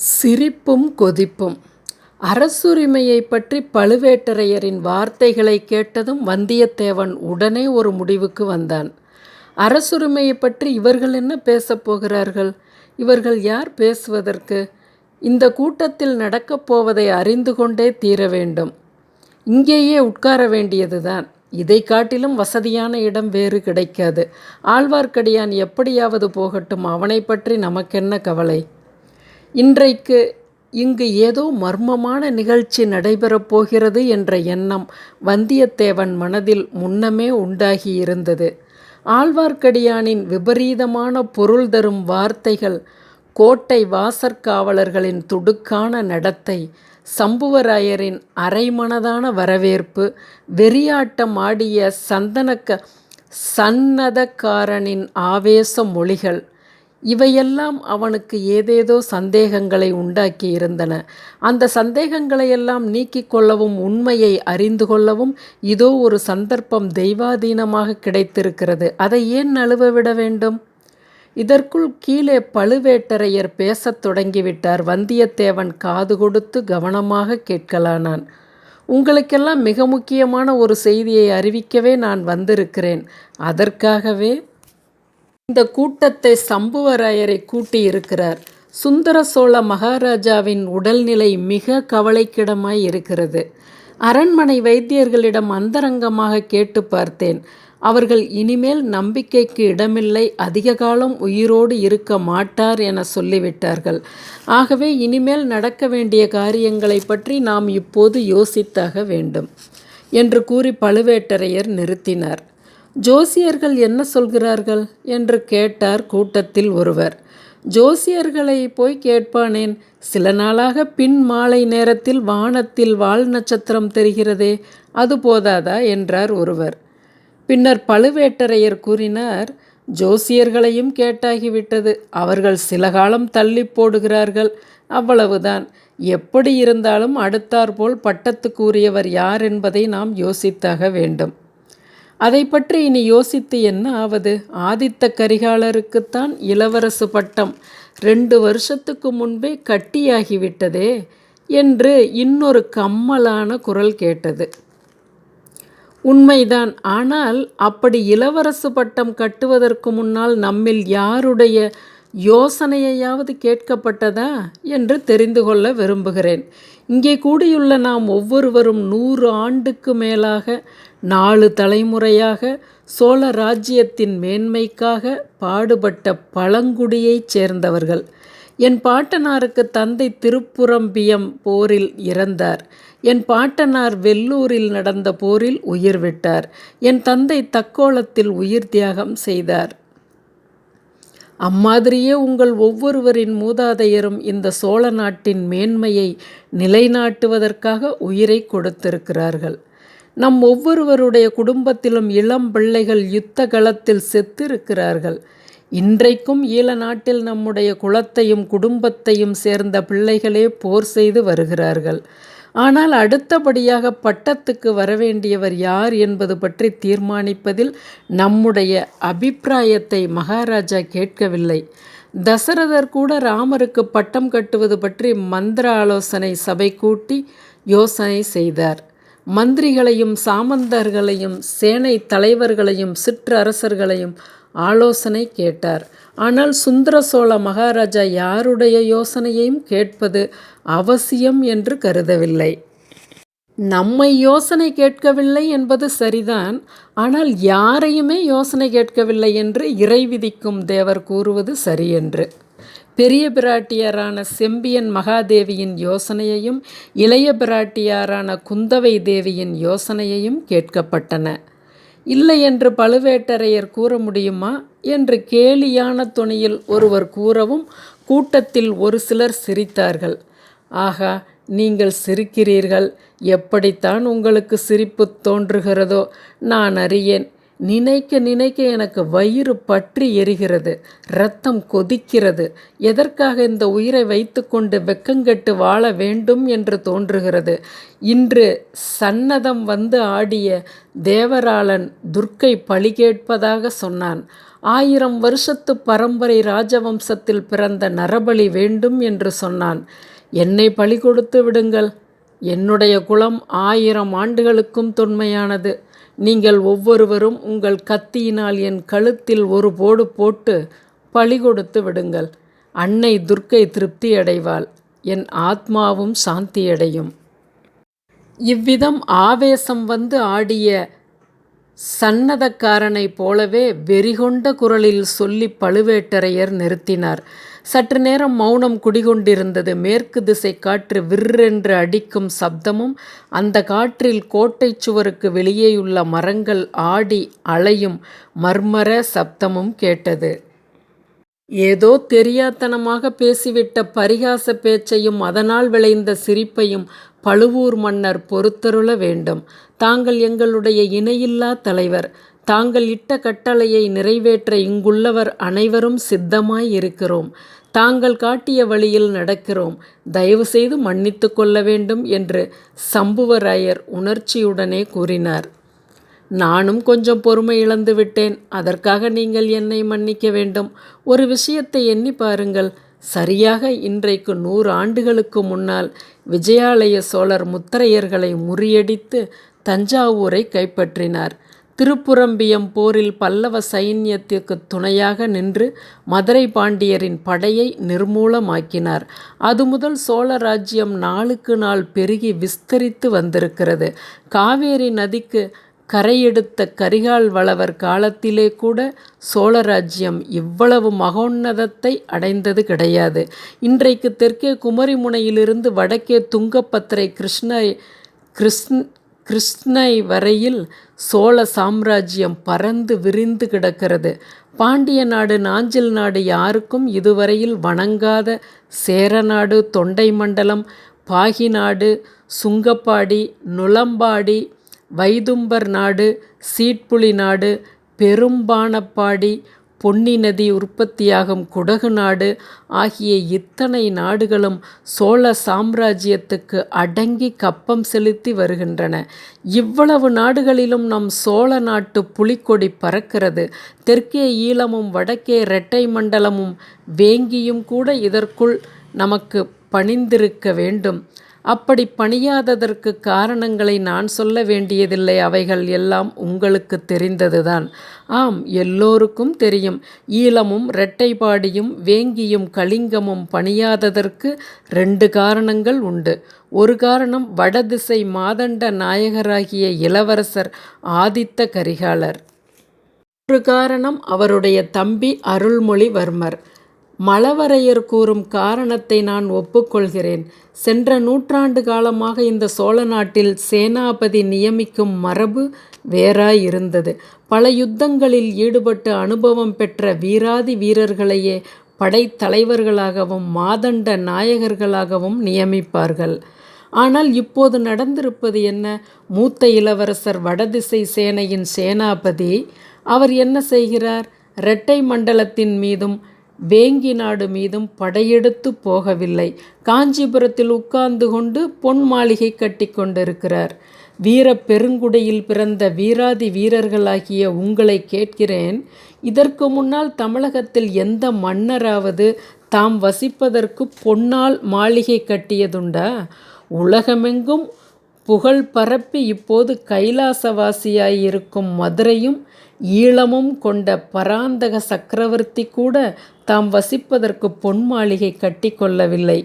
சிரிப்பும் கொதிப்பும் அரசுரிமையைப் பற்றி பழுவேட்டரையரின் வார்த்தைகளைக் கேட்டதும் வந்தியத்தேவன் உடனே ஒரு முடிவுக்கு வந்தான். அரசுரிமையைப் பற்றி இவர்கள் என்ன பேசப் போகிறார்கள்? இவர்கள் யார் பேசுவதற்கு? இந்த கூட்டத்தில் நடக்கப் போவதை அறிந்து கொண்டே தீர வேண்டும். இங்கேயே உட்கார வேண்டியதுதான். இதை காட்டிலும் வசதியான இடம் வேறு கிடைக்காது. ஆழ்வார்க்கடியான் எப்படியாவது போகட்டும் அவனைப் பற்றி நமக்கென்ன கவலை? இன்றைக்கு இங்கு ஏதோ மர்மமான நிகழ்ச்சி நடைபெறப் போகிறது என்ற எண்ணம் வந்தியத்தேவன் மனதில் முன்னமே உண்டாகியிருந்தது. ஆழ்வார்க்கடியானின் விபரீதமான பொருள் தரும் வார்த்தைகள் கோட்டை வாசற்காவலர்களின் துடுக்கான நடத்தை சம்புவராயரின் அரைமனதான வரவேற்பு வெறியாட்டம் ஆடிய சந்தனக்க சந்நதக்காரனின் ஆவேச மொழிகள் இவையெல்லாம் அவனுக்கு ஏதேதோ சந்தேகங்களை உண்டாக்கி இருந்தன அந்த சந்தேகங்களையெல்லாம் நீக்கிக் கொள்ளவும் உண்மையை அறிந்து கொள்ளவும் இதோ ஒரு சந்தர்ப்பம் தெய்வாதீனமாக கிடைத்திருக்கிறது. அதை ஏன் நழுவவிட வேண்டும்? இதற்குள் கீழே பழுவேட்டரையர் பேசத் தொடங்கிவிட்டார். வந்தியத்தேவன் காது கொடுத்து கவனமாக கேட்கலானான். உங்களுக்கெல்லாம் மிக முக்கியமான ஒரு செய்தியை அறிவிக்கவே நான் வந்திருக்கிறேன். அதற்காகவே இந்த கூட்டத்தை சம்புவராயரை கூட்டியிருக்கிறார். சுந்தர சோழ மகாராஜாவின் உடல்நிலை மிக கவலைக்கிடமாய் இருக்கிறது. அரண்மனை வைத்தியர்களிடம் அந்தரங்கமாக கேட்டுப் பார்த்தேன். அவர்கள் இனிமேல் நம்பிக்கைக்கு இடமில்லை அதிக காலம் உயிரோடு இருக்க மாட்டார் என சொல்லிவிட்டார்கள். ஆகவே இனிமேல் நடக்க வேண்டிய காரியங்களைப் பற்றி நாம் இப்போது யோசித்தாக வேண்டும் என்று கூறி பழுவேட்டரையர் நிறுத்தினார். ஜோசியர்கள் என்ன சொல்கிறார்கள்? என்று கேட்டார் கூட்டத்தில் ஒருவர். ஜோசியர்களை போய் கேட்பானேன்? சில நாளாகப் பின் மாலை நேரத்தில் வானத்தில் வால் நட்சத்திரம் தெரிகிறதே அது போதாதா? என்றார் ஒருவர். பின்னர் பழுவேட்டரையர் கூறினார் ஜோசியர்களையும் கேட்டாகிவிட்டது. அவர்கள் சில காலம் தள்ளி போடுகிறார்கள். அவ்வளவுதான். எப்படியிருந்தாலும் அடுத்தாற்போல் பட்டத்துக்கு உரியவர் யார் என்பதை நாம் யோசித்தாக வேண்டும். அதை பற்றி இனி யோசித்து என்ன ஆவது? ஆதித்த கரிகாலருக்குத்தான் இளவரசு பட்டம் ரெண்டு வருஷத்துக்கு முன்பே கட்டியாகிவிட்டதே என்று இன்னொரு கம்மலான குரல் கேட்டது. உண்மைதான். ஆனால் அப்படி இளவரசு பட்டம் கட்டுவதற்கு முன்னால் நம்மில் யாருடைய யோசனையையாவது கேட்கப்பட்டதா? என்று தெரிந்து கொள்ள விரும்புகிறேன். இங்கே கூடியுள்ள நாம் ஒவ்வொருவரும் நூறு ஆண்டுக்கு மேலாக நாலு தலைமுறையாக சோழ ராஜ்யத்தின் மேன்மைக்காக பாடுபட்ட பழங்குடியைச் சேர்ந்தவர்கள். என் பாட்டனாருக்கு தந்தை திருப்புறம்பியம் போரில் இறந்தார். என் பாட்டனார் வெல்லூரில் நடந்த போரில் உயிர் விட்டார். என் தந்தை தக்கோலத்தில் உயிர் தியாகம் செய்தார். அம்மாதிரியே உங்கள் ஒவ்வொருவரின் மூதாதையரும் இந்த சோழ நாட்டின் மேன்மையை நிலைநாட்டுவதற்காக உயிரைக் கொடுத்திருக்கிறார்கள். நம் ஒவ்வொருவருடைய குடும்பத்திலும் இளம் பிள்ளைகள் யுத்த களத்தில் செத்திருக்கிறார்கள். இன்றைக்கும் ஈழ நாட்டில் நம்முடைய குலத்தையும் குடும்பத்தையும் சேர்ந்த பிள்ளைகளே போர் செய்து வருகிறார்கள். ஆனால் அடுத்தபடியாக பட்டத்துக்கு வரவேண்டியவர் யார் என்பது பற்றி தீர்மானிப்பதில் நம்முடைய அபிப்பிராயத்தை மகாராஜா கேட்கவில்லை. தசரதர் கூட ராமருக்கு பட்டம் கட்டுவது பற்றி மந்திர ஆலோசனை சபை கூட்டி யோசனை செய்தார். மந்திரிகளையும் சாமந்தர்களையும் சேனை தலைவர்களையும் சிற்றரசர்களையும் ஆலோசனை கேட்டார். ஆனால் சுந்தர சோழ மகாராஜா யாருடைய யோசனையையும் கேட்பது அவசியம் என்று கருதவில்லை. நம்மை யோசனை கேட்கவில்லை என்பது சரிதான். ஆனால் யாரையுமே யோசனை கேட்கவில்லை என்று இறை விதிக்கும் தேவர் கூறுவது சரியென்று பெரிய பிராட்டியாரான செம்பியன் மகாதேவியின் யோசனையையும் இளைய பிராட்டியாரான குந்தவை தேவியின் யோசனையையும் கேட்கப்பட்டன. இல்லை என்று பழுவேட்டரையர் கூற முடியுமா? என்று கேலியான துணியில் ஒருவர் கூறவும் கூட்டத்தில் ஒரு சிலர் சிரித்தார்கள். ஆகா நீங்கள் சிரிக்கிறீர்கள். எப்படித்தான் உங்களுக்கு சிரிப்புத் தோன்றுகிறதோ நான் அறியேன். நினைக்க நினைக்க எனக்கு வயிறு பற்றி எரிகிறது. இரத்தம் கொதிக்கிறது. எதற்காக இந்த உயிரை வைத்துக்கொண்டு வெக்கங்கெட்டு வாழ வேண்டும் என்று தோன்றுகிறது. இன்று சன்னதம் வந்து ஆடிய தேவராளன் துர்க்கை பழி கேட்பதாக சொன்னான். ஆயிரம் வருஷத்து பரம்பரை ராஜவம்சத்தில் பிறந்த நரபலி வேண்டும் என்று சொன்னான் என்னை பலி கொடுத்து விடுங்கள் என்னுடைய குலம் ஆயிரம் ஆண்டுகளுக்கும் தொன்மையானது நீங்கள் ஒவ்வொருவரும் உங்கள் கத்தியினால் என் கழுத்தில் ஒரு போடு போட்டு பழி கொடுத்து விடுங்கள். அன்னை துர்க்கை திருப்தி அடைவாள் என் ஆத்மாவும் சாந்தியடையும். இவ்விதம் ஆவேசம் வந்து ஆடிய சன்னதக்காரனைப் போலவே வெறிகொண்ட குரலில் சொல்லி பழுவேட்டரையர் நிறுத்தினார். சற்று நேரம் மௌனம் குடிகொண்டிருந்தது. மேற்கு திசை காற்று விற்றென்று அடிக்கும் சப்தமும் அந்த காற்றில் கோட்டை சுவருக்கு வெளியேயுள்ள மரங்கள் ஆடி அலையும் மர்மர சப்தமும் கேட்டது. ஏதோ தெரியாத்தனமாக பேசிவிட்ட பரிகாச பேச்சையும் அதனால் விளைந்த சிரிப்பையும் பழுவூர் மன்னர் பொறுத்தருள வேண்டும். தாங்கள் எங்களுடைய இணையில்லா தலைவர். தாங்கள் இட்ட கட்டளையை நிறைவேற்ற இங்குள்ளவர் அனைவரும் சித்தமாய் இருக்கிறோம் தாங்கள் காட்டிய வழியில் நடக்கிறோம். தயவு செய்து மன்னித்து கொள்ள வேண்டும் என்று சம்புவராயர் உணர்ச்சியுடனே கூறினார். நானும் கொஞ்சம் பொறுமை இழந்து விட்டேன். அதற்காக நீங்கள் என்னை மன்னிக்க வேண்டும். ஒரு விஷயத்தை எண்ணி பாருங்கள். சரியாக இன்றைக்கு நூறு ஆண்டுகளுக்கு முன்னால் விஜயாலய சோழர் முத்திரையர்களை முறியடித்து தஞ்சாவூரை கைப்பற்றினார். திருப்புரம்பியம் போரில் பல்லவ சைன்யத்திற்கு துணையாக நின்று மதுரை பாண்டியரின் படையை நிர்மூலமாக்கினார். அது முதல் சோழ ராஜ்யம் நாளுக்கு நாள் பெருகி விஸ்தரித்து வந்திருக்கிறது. காவேரி நதிக்கு கரையெடுத்த கரிகால் வளவர் காலத்திலே கூட சோழராஜ்யம் இவ்வளவு மகோன்னதத்தை அடைந்தது கிடையாது. இன்றைக்கு தெற்கே குமரிமுனையிலிருந்து வடக்கே துங்கப்பத்திரை கிருஷ்ண கிருஷ்ண கிருஷ்ணை வரையில் சோழ சாம்ராஜ்யம் பறந்து விரிந்து கிடக்கிறது. பாண்டிய நாடு நாஞ்சில் நாடு யாருக்கும் இதுவரையில் வணங்காத சேரநாடு தொண்டை மண்டலம் பாகி நாடு சுங்கப்பாடி நுளம்பாடி வைதும்பர் நாடு சீட்புலி நாடு பெரும்பானப்பாடி பொன்னி நதி உற்பத்தியாகும் குடகு நாடு ஆகிய இத்தனை நாடுகளும் சோழ சாம்ராஜ்யத்துக்கு அடங்கி கப்பம் செலுத்தி வருகின்றன. இவ்வளவு நாடுகளிலும் நம் சோழ நாட்டு புலிக்கொடி பறக்கிறது. தெற்கே ஈழமும் வடக்கே இரட்டை மண்டலமும் வேங்கியும் கூட இதற்குள் நமக்கு பணிந்திருக்க வேண்டும். அப்படி பணியாததற்கு காரணங்களை நான் சொல்ல வேண்டியதில்லை. அவைகள் எல்லாம் உங்களுக்கு தெரிந்ததுதான். ஆம் எல்லோருக்கும் தெரியும். ஈழமும் இரட்டைபாடியும் வேங்கியும் கலிங்கமும் பணியாததற்கு ரெண்டு காரணங்கள் உண்டு. ஒரு காரணம் வடதிசை மாதண்ட நாயகராகிய இளவரசர் ஆதித்த கரிகாலர். ஒரு காரணம் அவருடைய தம்பி அருள்மொழிவர்மர். மழவரையர் கூறும் காரணத்தை நான் ஒப்புக்கொள்கிறேன். சென்ற நூற்றாண்டு காலமாக இந்த சோழ நாட்டில் சேனாபதி நியமிக்கும் மரபு வேறாயிருந்தது பல யுத்தங்களில் ஈடுபட்டு அனுபவம் பெற்ற வீராதி வீரர்களையே படைத்தலைவர்களாகவும் மாதண்ட நாயகர்களாகவும் நியமிப்பார்கள். ஆனால் இப்போது நடந்திருப்பது என்ன? மூத்த இளவரசர் வடதிசை சேனையின் சேனாபதி அவர் என்ன செய்கிறார்? இரட்டை மண்டலத்தின் மீதும் வேங்கி நாடு மீதும் படையெடுத்து போகவில்லை. காஞ்சிபுரத்தில் உட்கார்ந்து கொண்டு பொன் மாளிகை கட்டி கொண்டிருக்கிறார். வீர பெருங்குடையில் பிறந்த வீராதி வீரர்களாகிய உங்களை கேட்கிறேன். இதற்கு முன்னால் தமிழகத்தில் எந்த மன்னராவது தாம் வசிப்பதற்கு பொன்னால் மாளிகை கட்டியதுண்டா? உலகமெங்கும் புகழ் பரப்பி இப்போது கைலாசவாசியாயிருக்கும் மதுரையும் ஈழமும் கொண்ட பராந்தக சக்கரவர்த்தி கூட தாம் வசிப்பதற்கு பொன் மாளிகை கட்டி கொள்ளவில்லை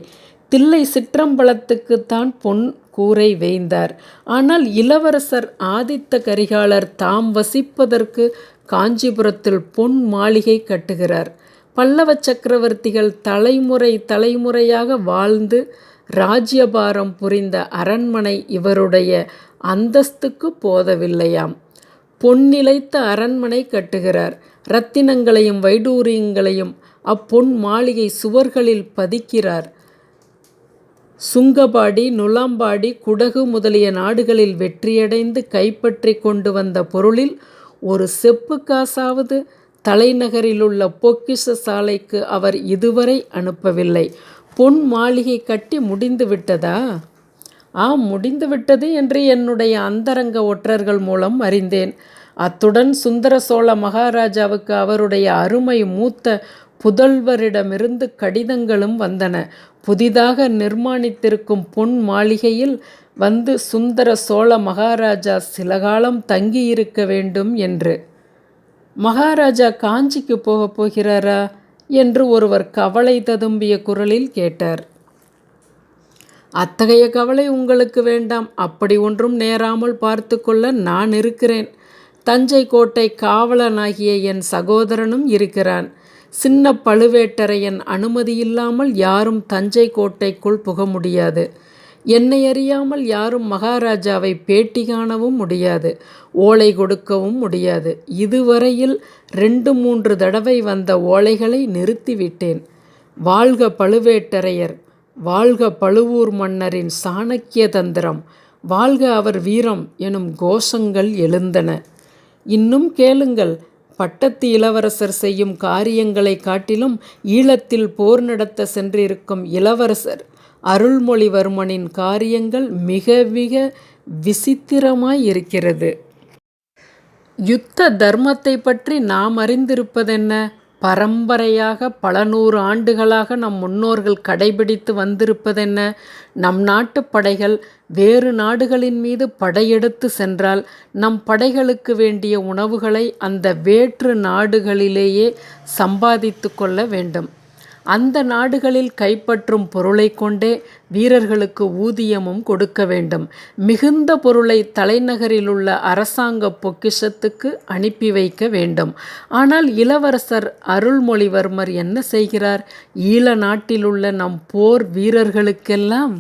தில்லை சிற்றம்பலத்துக்குத்தான் பொன் கூரை வேய்ந்தார். ஆனால் இளவரசர் ஆதித்த கரிகாலர் தாம் வசிப்பதற்கு காஞ்சிபுரத்தில் பொன் மாளிகை கட்டுகிறார். பல்லவ சக்கரவர்த்திகள் தலைமுறை தலைமுறையாக வாழ்ந்து ராஜ்யபாரம் புரிந்த அரண்மனை இவருடைய அந்தஸ்துக்கு போதவில்லையாம். பொன்னிலைத்த அரண்மனை கட்டுகிறார். ரத்தினங்களையும் வைடூரியங்களையும் அப்பொன் மாளிகை சுவர்களில் பதிக்கிறார். சுங்கபாடி நுளாம்பாடி குடகு முதலிய நாடுகளில் வெற்றியடைந்து கைப்பற்றி கொண்டு வந்த பொருளில் ஒரு செப்பு காசாவது தலைநகரிலுள்ள பொக்கிஷ சாலைக்கு அவர் இதுவரை அனுப்பவில்லை. பொன் மாளிகை கட்டி முடிந்து விட்டதா ஆம் முடிந்துவிட்டது என்று என்னுடைய அந்தரங்க ஒற்றர்கள் மூலம் அறிந்தேன். அத்துடன் சுந்தர சோழ மகாராஜாவுக்கு அவருடைய அருமை மூத்த புதல்வரிடமிருந்து கடிதங்களும் வந்தன. புதிதாக நிர்மாணித்திருக்கும் பொன் மாளிகையில் வந்து சுந்தர சோழ மகாராஜா சில காலம் தங்கியிருக்க வேண்டும் என்று. மகாராஜா காஞ்சிக்கு போகப் போகிறாரா? என்று ஒருவர் கவலை ததும்பிய குரலில் கேட்டார். அத்தகைய கவலை உங்களுக்கு வேண்டாம். அப்படி ஒன்றும் நேராமல் பார்த்து கொள்ள நான் இருக்கிறேன். தஞ்சை கோட்டை காவலனாகிய என் சகோதரனும் இருக்கிறான். சின்ன பழுவேட்டரையன் அனுமதி இல்லாமல் யாரும் தஞ்சை கோட்டைக்குள் புக முடியாது. என்னை அறியாமல் யாரும் மகாராஜாவை பேட்டி காணவும் முடியாது. ஓலை கொடுக்கவும் முடியாது. இதுவரையில் ரெண்டு மூன்று தடவை வந்த ஓலைகளை நிறுத்திவிட்டேன். வாழ்க பழுவேட்டரையர்! வாழ்க பழுவூர் மன்னரின் சாணக்கிய தந்திரம் வாழ்க அவர் வீரம் எனும் கோஷங்கள் எழுந்தன. இன்னும் கேளுங்கள் பட்டத்து இளவரசர் செய்யும் காரியங்களை காட்டிலும் ஈழத்தில் போர் நடத்த சென்றிருக்கும் இளவரசர் அருள்மொழிவர்மனின் காரியங்கள் மிக மிக விசித்திரமாய் இருக்கிறது யுத்த தர்மத்தை பற்றி நாம் அறிந்திருப்பதென்ன? பரம்பரையாக பல நூறு ஆண்டுகளாக நம் முன்னோர்கள் கடைபிடித்து வந்திருப்பதென்ன? நம் நாட்டு படைகள் வேறு நாடுகளின் மீது படையெடுத்து சென்றால் நம் படைகளுக்கு வேண்டிய உணவுகளை அந்த வேற்று நாடுகளிலேயே சம்பாதித்து கொள்ள வேண்டும். அந்த நாடுகளில் கைப்பற்றும் பொருளை கொண்டே வீரர்களுக்கு ஊதியமும் கொடுக்க வேண்டும். மிகுந்த பொருளை தலைநகரிலுள்ள அரசாங்க பொக்கிஷத்துக்கு அனுப்பி வைக்க வேண்டும். ஆனால் இளவரசர் அருள்மொழிவர்மர் என்ன செய்கிறார்? ஈழ நாட்டிலுள்ள நம் போர் வீரர்களுக்கெல்லாம்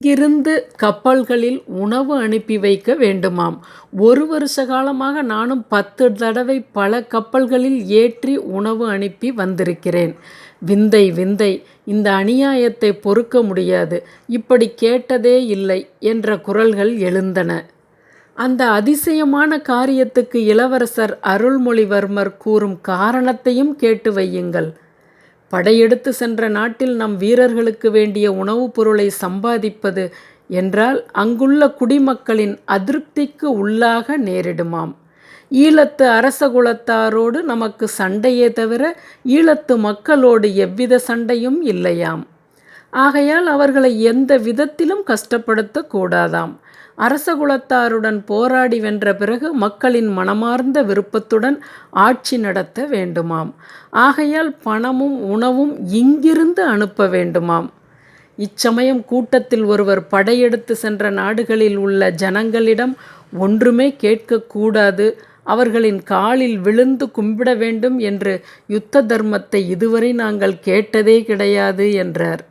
இங்கிருந்து கப்பல்களில் உணவு அனுப்பி வைக்க வேண்டுமாம். ஒரு வருஷ காலமாக நானும் பத்து தடவை பல கப்பல்களில் ஏற்றி உணவு அனுப்பி வந்திருக்கிறேன். விந்தை விந்தை இந்த அநியாயத்தை பொறுக்க முடியாது. இப்படி கேட்டதே இல்லை என்ற குரல்கள் எழுந்தன. அந்த அதிசயமான காரியத்துக்கு இளவரசர் அருள்மொழிவர்மர் கூறும் காரணத்தையும் கேட்டு வையுங்கள். படையெடுத்து சென்ற நாட்டில் நம் வீரர்களுக்கு வேண்டிய உணவுப் பொருளை சம்பாதிப்பது என்றால் அங்குள்ள குடிமக்களின் அதிருப்திக்கு உள்ளாக நேரிடுமாம். ஈழத்து அரச குலத்தாரோடு நமக்கு சண்டையே தவிர ஈழத்து மக்களோடு எவ்வித சண்டையும் இல்லையாம். ஆகையால் அவர்களை எந்த விதத்திலும் கஷ்டப்படுத்தக்கூடாதாம் அரசகுலத்தாருடன் போராடி வென்ற பிறகு மக்களின் மனமார்ந்த விருப்பத்துடன் ஆட்சி நடத்த வேண்டுமாம். ஆகையால் பணமும் உணவும் இங்கிருந்து அனுப்ப வேண்டுமாம். இச்சமயம் கூட்டத்தில் ஒருவர் படையெடுத்து சென்ற நாடுகளில் உள்ள ஜனங்களிடம் ஒன்றுமே கேட்கக்கூடாது அவர்களின் காலில் விழுந்து கும்பிட வேண்டும் என்று யுத்த தர்மத்தை இதுவரை நாங்கள் கேட்டதே கிடையாது என்றார்.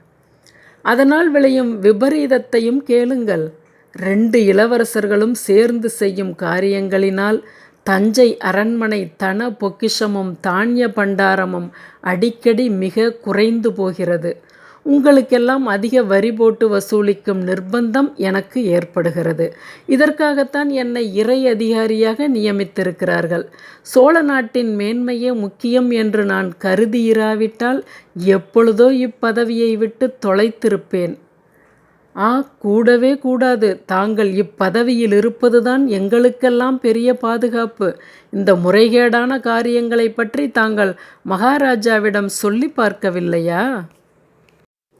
அதனால் விளையும் விபரீதத்தையும் கேளுங்கள். ரெண்டு இளவரசர்களும் சேர்ந்து செய்யும் காரியங்களினால் தஞ்சை அரண்மனை தன பொக்கிஷமும் தானிய பண்டாரமும் அடிக்கடி மிக குறைந்து போகிறது. உங்களுக்கெல்லாம் அதிக வரி போட்டு வசூலிக்கும் நிர்பந்தம் எனக்கு ஏற்படுகிறது. இதற்காகத்தான் என்னை இறை அதிகாரியாக நியமித்திருக்கிறார்கள். சோழ நாட்டின் மேன்மையே முக்கியம் என்று நான் கருதியிராவிட்டால் எப்பொழுதோ இப்பதவியை விட்டு தொலைத்திருப்பேன். ஆ கூடவே கூடாது. தாங்கள் இப்பதவியில் இருப்பதுதான் எங்களுக்கெல்லாம் பெரிய பாதுகாப்பு. இந்த முறைகேடான காரியங்களை பற்றி தாங்கள் மகாராஜாவிடம் சொல்லி பார்க்கவில்லையா?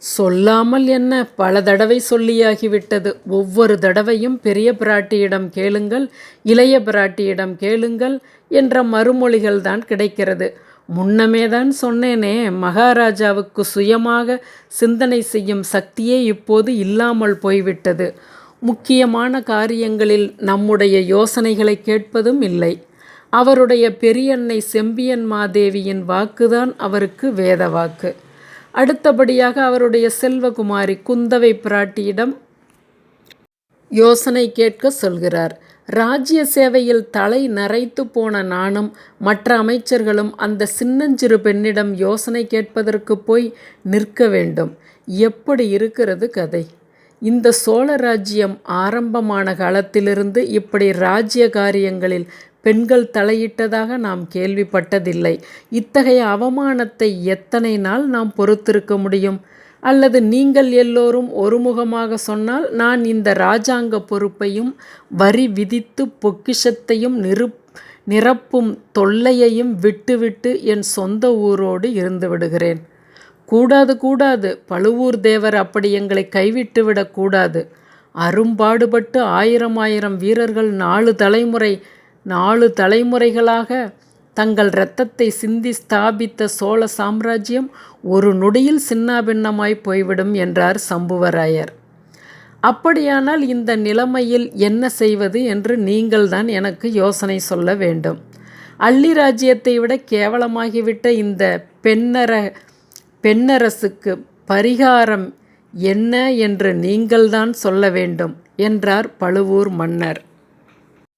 சொல்லாமல் என்ன பல தடவை சொல்லியாகிவிட்டது. ஒவ்வொரு தடவையும் பெரிய பிராட்டியிடம் கேளுங்கள் இளைய பிராட்டியிடம் கேளுங்கள் என்ற மறுமொழிகள் தான் கிடைக்கிறது. முன்னமே தான் சொன்னேனே மகாராஜாவுக்கு சுயமாக சிந்தனை செய்யும் சக்தியே இப்போது இல்லாமல் போய்விட்டது. முக்கியமான காரியங்களில் நம்முடைய யோசனைகளை கேட்பதும் இல்லை. அவருடைய பெரியன்னை செம்பியன் மாதேவியின் வாக்குதான் அவருக்கு வேத வாக்கு அடுத்தபடியாக அவருடைய செல்வகுமாரி குந்தவை பிராட்டியிடம் யோசனை கேட்க சொல்கிறார். ராஜ்ய சேவையில் தலை நரைத்து போன நானும் மற்ற அமைச்சர்களும் அந்த சின்னஞ்சிறு பெண்ணிடம் யோசனை கேட்பதற்கு போய் நிற்க வேண்டும். எப்படி இருக்கிறது கதை? இந்த சோழ ராஜ்யம் ஆரம்பமான காலத்திலிருந்து இப்படி ராஜ்ய காரியங்களில் பெண்கள் தலையிட்டதாக நாம் கேள்விப்பட்டதில்லை. இத்தகைய அவமானத்தை எத்தனை நாள் நாம் பொறுத்திருக்க முடியும்? அல்லது நீங்கள் எல்லோரும் ஒருமுகமாக சொன்னால் நான் இந்த இராஜாங்க பொறுப்பையும் வரி விதித்து பொக்கிஷத்தையும் நிரு நிரப்பும் தொல்லையையும் விட்டுவிட்டு என் சொந்த ஊரோடு இருந்து விடுகிறேன். கூடாது கூடாது. பழுவூர் தேவர் அப்படி எங்களை கைவிட்டு விடக்கூடாது அரும்பாடுபட்டு ஆயிரம் ஆயிரம் வீரர்கள் நாலு தலைமுறை நாலு தலைமுறைகளாக தங்கள் இரத்தத்தை சிந்தி ஸ்தாபித்த சோழ சாம்ராஜ்யம் ஒரு நொடியில் சின்னாபின்னமாய் போய்விடும் என்றார் சம்புவராயர். அப்படியானால் இந்த நிலைமையில் என்ன செய்வது என்று நீங்கள்தான் எனக்கு யோசனை சொல்ல வேண்டும். அள்ளி ராஜ்யத்தை விட கேவலமாகிவிட்ட இந்த பெண்ணர பெண்ணரசுக்கு பரிகாரம் என்ன என்று நீங்கள்தான் சொல்ல வேண்டும் என்றார் பழுவூர் மன்னர்.